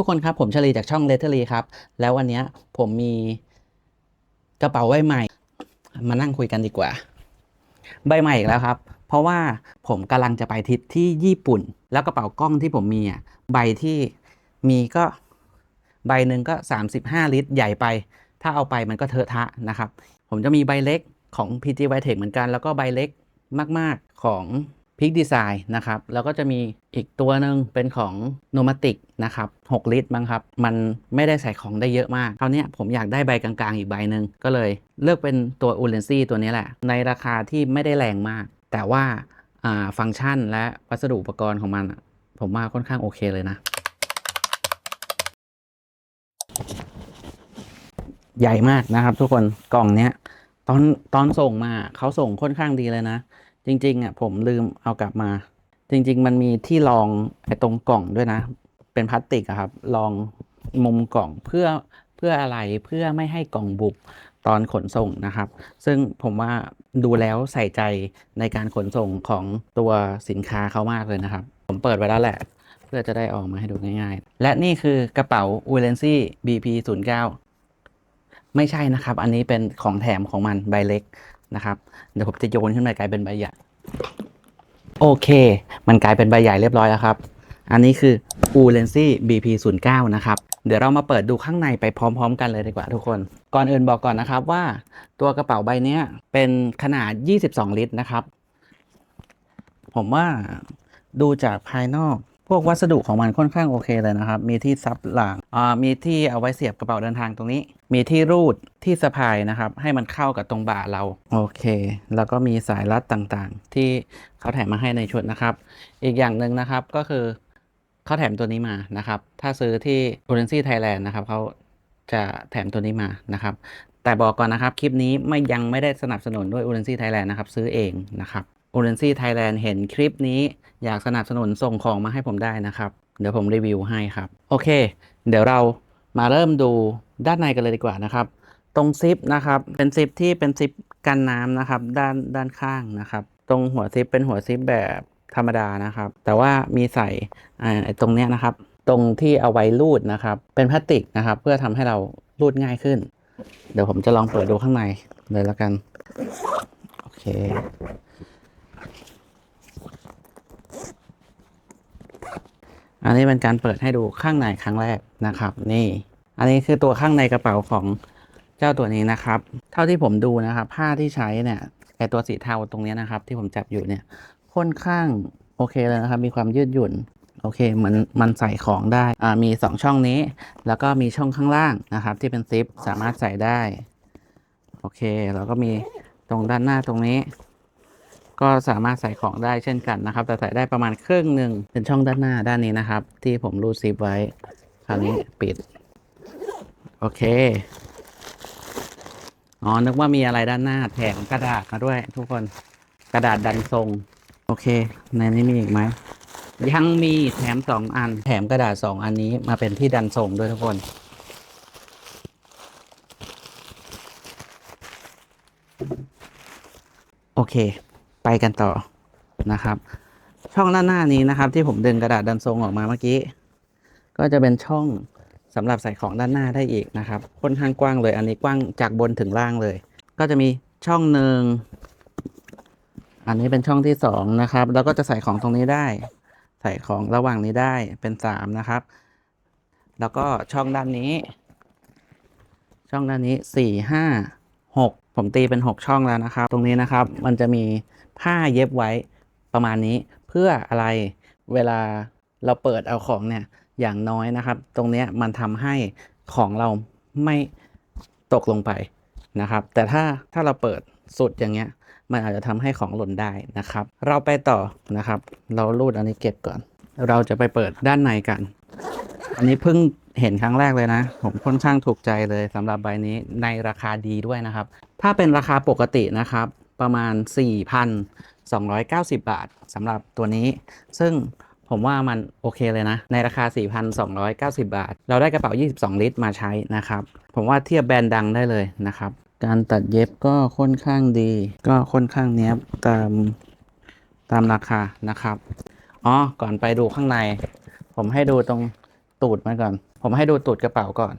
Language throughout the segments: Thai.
ทุกคนครับผมชลีจากช่องเลเทอรี่ครับ แล้ววันนี้ผมมีกระเป๋าใบใหม่ มานั่งคุยกันดีกว่า ใบใหม่อีกแล้วครับ เพราะว่าผมกำลังจะไปทริปที่ญี่ปุ่น แล้วกระเป๋ากล้องที่ผมมีอะใบที่มีก็ใบหนึ่งก็ 35 ลิตร ใหญ่ไป ถ้าเอาไปมันก็เทอะทะนะครับ ผมจะมีใบเล็กของ PG v i t e c h เหมือนกัน แล้วก็ใบเล็กมาก ๆของ พิกดีไซน์นะครับแล้วก็จะมีอีกตัวหนึ่งเป็นของโนมาติกนะครับ6ลิตรมั้งครับ มันไม่ได้ใส่ของได้เยอะมากคราวนี้ผมอยากได้ใบกลางๆ อีกใบหนึ่งก็เลยเลือกเป็นตัวอูเลนซี่ตัวนี้แหละ ในราคาที่ไม่ได้แรงมาก แต่ว่าาฟังก์ชันและวัสดุอุปกรณ์ของมัน ผมว่าค่อนข้างโอเคเลยนะ ใหญ่มากนะครับทุกคนกล่องเนี้ยตอนตอนส่งมาเขาส่งค่อนข้างดีเลยนะ จริงๆอะผมลืมเอากลับมา จริง ๆ มันมีที่รองไอ้ตรงกล่องด้วยนะ เป็นพลาสติกอะครับรองมุมกล่องเพื่อเพื่ออะไรเพื่อไม่ให้กล่องบุบตอนขนส่งนะครับ ซึ่งผมว่าดูแล้วใส่ใจในการขนส่งของตัวสินค้าเขามากเลยนะครับ ผมเปิดไว้แล้วแหละ เพื่อจะได้ออกมาให้ดูง่ายๆ และนี่คือกระเป๋า u l e n c y BP 0 9 ไม่ใช่นะครับ อันนี้เป็นของแถมของมันใบเล็ก นะครับ เดี๋ยวผมจะโยนขึ้นมากลายเป็นใบใหญ่ โอเค มันกลายเป็นใบใหญ่เรียบร้อยแล้วครับ อันนี้คือ u l e n c y BP 0 9 นะครับ เดี๋ยวเรามาเปิดดูข้างในไปพร้อม ๆ กันเลยดีกว่าทุกคน ก่อนอื่นบอกก่อนนะครับว่าตัวกระเป๋าใบเนี้ยเป็นขนาด 22 ลิตรนะครับ ผมว่าดูจากภายนอก พวกวัสดุของมันค่อนข้างโอเคเลยนะครับ มีที่ซับหลังอ่ามีที่เอาไว้เสียบกระเป๋าเดินทางตรงนี้ มีที่รูดที่สะพายนะครับ ให้มันเข้ากับตรงบ่าเรา โอเค แล้วก็มีสายรัดต่างๆ ที่เขาแถมมาให้ในชุดนะครับ อีกอย่างหนึ่งนะครับก็คือเขาแถมตัวนี้มานะครับ ถ้าซื้อที่ o r e n c y Thailand นะครับเขาจะแถมตัวนี้มานะครับแต่บอกก่อนนะครับ คลิปนี้ไม่ยังไม่ได้สนับสนุนด้วย o r e n c y Thailand นะครับ ซื้อเองนะครับ o r e n c y Thailand เห็นคลิปนี้อยากสนับสนุนส่งของมาให้ผมได้นะครับ เดี๋ยวผมรีวิวให้ครับ โอเค เดี๋ยวเรามาเริ่มดูด้านในกันเลยดีกว่านะครับ ตรงซิปนะครับ เป็นซิปที่เป็นซิปกันน้ำนะครับ ด้านด้านข้างนะครับ ตรงหัวซิปเป็นหัวซิปแบบธรรมดานะครับ แต่ว่ามีใส่ตรงเนี้ยนะครับ ตรงที่เอาไว้รูดนะครับ เป็นพลาสติกนะครับ เพื่อทำให้เรารูดง่ายขึ้น เดี๋ยวผมจะลองเปิดดูข้างในเลยแล้วกัน โอเค อันนี้เป็นการเปิดให้ดูข้างในครั้งแรกนะครับ นี่ อันนี้คือตัวข้างในกระเป๋าของเจ้าตัวนี้นะครับ เท่าที่ผมดูนะครับ ผ้าที่ใช้เนี่ยไอตัวสีเทาตรงนี้นะครับ ที่ผมจับอยู่เนี่ยค่อนข้างโอเคเลยนะครับ มีความยืดหยุ่นโอเคเหมือนมันใส่ของได้อ่ามี 2 ช่องนี้ แล้วก็มีช่องข้างล่างนะครับ ที่เป็นซิปสามารถใส่ได้ โอเค แล้วก็มีตรงด้านหน้าตรงนี้ ก็สามารถใส่ของได้เช่นกันนะครับ แต่ใส่ได้ประมาณครึ่งหนึ่งเป็นช่องด้านหน้าด้านนี้นะครับ ที่ผมรูดซิปไว้ คราวนี้ปิด โอเคอ๋อนึกว่ามีอะไรด้านหน้าแถมกระดาษมาด้วย ทุกคนกระดาษดันทรง โอเค ในนี้มีอีกไหมยังมีแถมสองอัน แถมกระดาษสองอันนี้มาเป็นที่ดันทรงด้วยทุกคนโอเค ไปกันต่อนะครับ ช่องด้านหน้านี้นะครับ ที่ผมดึงกระดาษดันทรงออกมาเมื่อกี้ ก็จะเป็นช่องสำหรับใส่ของด้านหน้าได้อีกนะครับค่อนข้างกว้างเลย อันนี้กว้างจากบนถึงล่างเลย ก็จะมีช่องหนึ่งอันนี้เป็นช่องที่สองนะครับแล้วก็จะใส่ของตรงนี้ได้ ใส่ของระหว่างนี้ได้เป็นสามนะครับ แล้วก็ช่องด้านนี้ ช่องด้านนี้สี่ห้าหกผมตีเป็นหกช่องแล้วนะครับ ตรงนี้นะครับมันจะมี ผ้าเย็บไว้ประมาณนี้เพื่ออะไรเวลาเราเปิดเอาของเนี่ยอย่างน้อยนะครับ ตรงนี้มันทำให้ของเราไม่ตกลงไปนะครับ แต่ถ้าถ้าเราเปิดสุดอย่างเงี้ย มันอาจจะทำให้ของหล่นได้นะครับ เราไปต่อนะครับ เราลูดอันนี้เก็บก่อน เราจะไปเปิดด้านในกัน อันนี้เพิ่งเห็นครั้งแรกเลยนะ ผมค่อนข้างถูกใจเลยสำหรับใบนี้ในราคาดีด้วยนะครับ ถ้าเป็นราคาปกตินะครับ ประมาณ 4,290 บาทสำหรับตัวนี้ ซึ่งผมว่ามันโอเคเลยนะ ในราคา 4,290 บาท เราได้กระเป๋า 22 ลิตรมาใช้นะครับ ผมว่าเทียบแบรนด์ดังได้เลยนะครับ การตัดเย็บก็ค่อนข้างดี ก็ค่อนข้างเนี้ยบตามตามราคานะครับ อ๋อ ก่อนไปดูข้างใน ผมให้ดูตรงตูดมันก่อน ผมให้ดูตูดกระเป๋าก่อน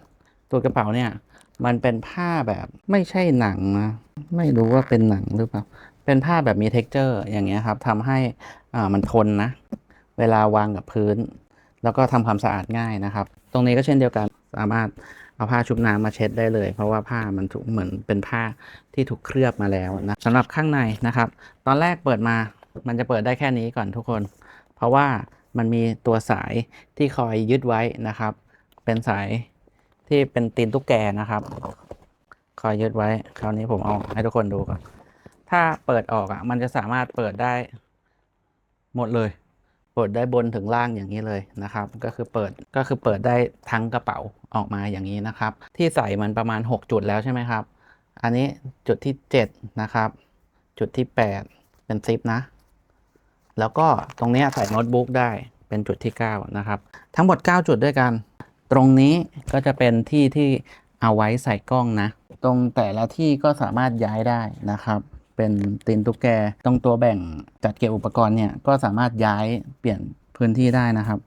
ตูดกระเป๋าเนี่ย มันเป็นผ้าแบบไม่ใช่หนังนะ ไม่รู้ว่าเป็นหนังหรือเปล่า เป็นผ้าแบบมี t e x t อร์อย่างเงี้ยครับทำให้อ่ามันทนนะ เวลาวางกับพื้น แล้วก็ทำความสะอาดง่ายนะครับ ตรงนี้ก็เช่นเดียวกันสามารถเอาผ้าชุบน้ำมาเช็ดได้เลย เพราะว่าผ้ามันถูกเหมือนเป็นผ้าที่ถูกเคลือบมาแล้วนะสำหรับข้างในนะครับ ตอนแรกเปิดมามันจะเปิดได้แค่นี้ก่อนทุกคน เพราะว่ามันมีตัวสายที่คอยยึดไว้นะครับ เป็นสายที่เป็นตีนตุ๊กแกนะครับ คอยยึดไว้ คราวนี้ผมเอาให้ทุกคนดูก่อน ถ้าเปิดออกอะ มันจะสามารถเปิดได้ หมดเลย เปิดได้บนถึงล่างอย่างนี้เลยนะครับ ก็คือเปิดก็คือเปิดได้ทั้งกระเป๋าออกมาอย่างนี้นะครับ ที่ใส่มันประมาณ 6 จุดแล้วใช่ไหมครับ อันนี้จุดที่ 7 นะครับ จุดที่ 8 เป็นซิปนะ แล้วก็ตรงนี้ใส่โน้ตบุ๊กได้เป็นจุดที่ 9 นะครับ ทั้งหมด 9 จุดด้วยกัน ตรงนี้ก็จะเป็นที่ที่ เอาไว้ใส่กล้องนะ ตรงแต่ละที่ก็สามารถย้ายได้นะครับ เป็นตีนตุ๊กแก ตรงตัวแบ่งจัดเก็บอุปกรณ์เนี่ยก็สามารถย้ายเปลี่ยนพื้นที่ได้นะครับ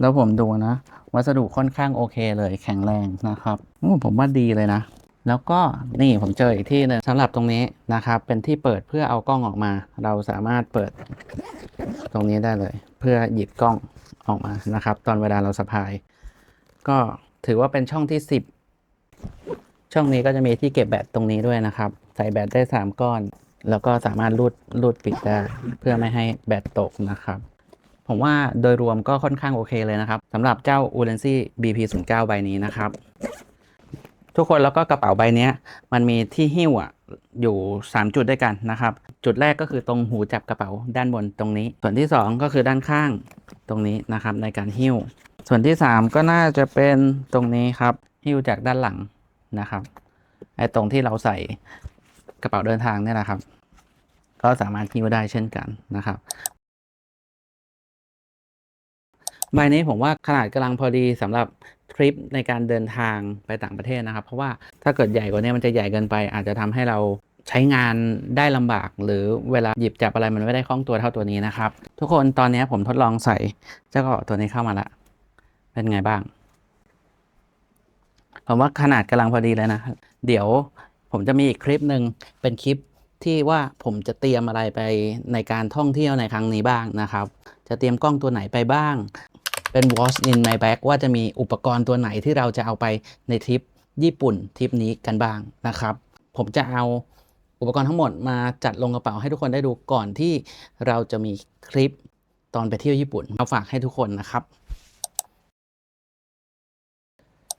แล้วผมดูนะ วัสดุค่อนข้างโอเคเลยแข็งแรงนะครับผมว่าดีเลยนะ แล้วก็นี่ผมเจออีกที่หนึงสำหรับตรงนี้นะครับ เป็นที่เปิดเพื่อเอากล้องออกมา เราสามารถเปิดตรงนี้ได้เลย เพื่อหยิบกล้องออกมานะครับ ตอนเวลาเราสะพาย ก็ถือว่าเป็นช่องที่ 10 ช่องนี้ก็จะมีที่เก็บแบตตรงนี้ด้วยนะครับ ใส่แบตได้ 3 ก้อน แล้วก็สามารถรูดรูดปิดได้เพื่อไม่ให้แบตตกนะครับ ผมว่าโดยรวมก็ค่อนข้างโอเคเลยนะครับสำหรับเจ้า u l e n s y BP09 ใบนี้นะครับ ทุกคนแล้วก็กระเป๋าใบนี้มันมีที่หิ้วอะอยู่ 3 จุดด้วยกันนะครับ จุดแรกก็คือตรงหูจับกระเป๋าด้านบนตรงนี้ ส่วนที่ 2 ก็คือด้านข้างตรงนี้นะครับในการหิ้ว ส่วนที่ 3 ก็น่าจะเป็นตรงนี้ครับ หิ้วจากด้านหลังนะครับไอ้ตรงที่เราใส่กระเป๋าเดินทางเนี่ยนะครับ ก็สามารถหิ้วได้เช่นกันนะครับใบนี้ผมว่าขนาดกำลังพอดีสำหรับทริปในการเดินทางไปต่างประเทศนะครับ เพราะว่าถ้าเกิดใหญ่กว่านี้มันจะใหญ่เกินไป อาจจะทำให้เราใช้งานได้ลำบาก หรือเวลาหยิบจับอะไรมันไม่ได้คล่องตัวเท่าตัวนี้นะครับ ทุกคนตอนนี้ผมทดลองใส่เจ้ากระเป๋าตัวนี้เข้ามาละเป็นไงบ้าง ผมว่าขนาดกำลังพอดีเลยนะ เดี๋ยวผมจะมีอีกคลิปหนึ่งเป็นคลิปที่ว่าผมจะเตรียมอะไรไปในการท่องเที่ยวในครั้งนี้บ้างนะครับ จะเตรียมกล้องตัวไหนไปบ้าง เป็น watch in my bag ว่าจะมีอุปกรณ์ตัวไหนที่เราจะเอาไปในทริปญี่ปุ่นทริปนี้กันบ้างนะครับ ผมจะเอาอุปกรณ์ทั้งหมดมาจัดลงกระเป๋าให้ทุกคนได้ดูก่อนที่เราจะมีคลิปตอนไปเที่ยวญี่ปุ่นมาฝากให้ทุกคนนะครับ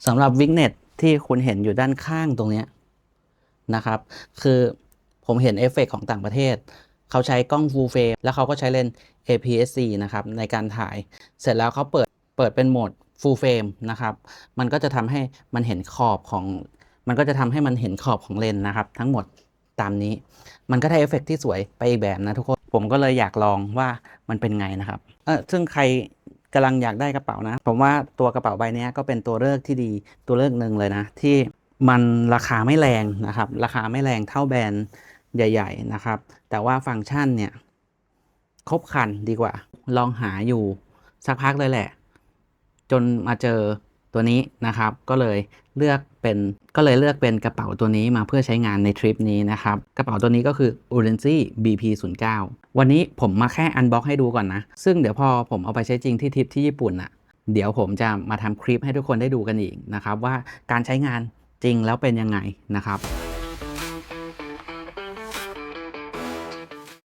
สำหรับวิกเน็ตที่คุณเห็นอยู่ด้านข้างตรงนี้นะครับ คือผมเห็นเอฟเฟกต์ของต่างประเทศ เขาใช้กล้อง full frame แล้วเขาก็ใช้เลนส์ APS-C นะครับในการถ่าย เสร็จแล้วเขาเปิดเปิดเป็นโหมด full frame นะครับ มันก็จะทำให้มันเห็นขอบของ มันก็จะทำให้มันเห็นขอบของเลนส์นะครับ ทั้งหมดตามนี้ มันก็ได้เอฟเฟกต์ที่สวยไปอีกแบบนะทุกคน ผมก็เลยอยากลองว่ามันเป็นไงนะครับ เออซึ่งใคร กำลังอยากได้กระเป๋านะ ผมว่าตัวกระเป๋าใบนี้ก็เป็นตัวเลือกที่ดีตัวเลือกหนึ่งเลยนะ ที่มันราคาไม่แรงนะครับ ราคาไม่แรงเท่าแบรนด์ใหญ่ ๆนะครับ แต่ว่าฟังก์ชันเนี่ยครบครันดีกว่า ลองหาอยู่สักพักเลยแหละ จนมาเจอ ตัวนี้นะครับก็เลยเลือกเป็นก็เลยเลือกเป็นกระเป๋าตัวนี้มาเพื่อใช้งานในทริปนี้นะครับ กระเป๋าตัวนี้ก็คือ u r e n c y BP09 วันนี้ผมมาแค่อันบ็อกให้ดูก่อนนะ ซึ่งเดี๋ยวพอผมเอาไปใช้จริงที่ทริปที่ญี่ปุ่นอะเดี๋ยวผมจะมาทำคลิปให้ทุกคนได้ดูกันอีกนะครับว่าการใช้งานจริงแล้วเป็นยังไงนะครับ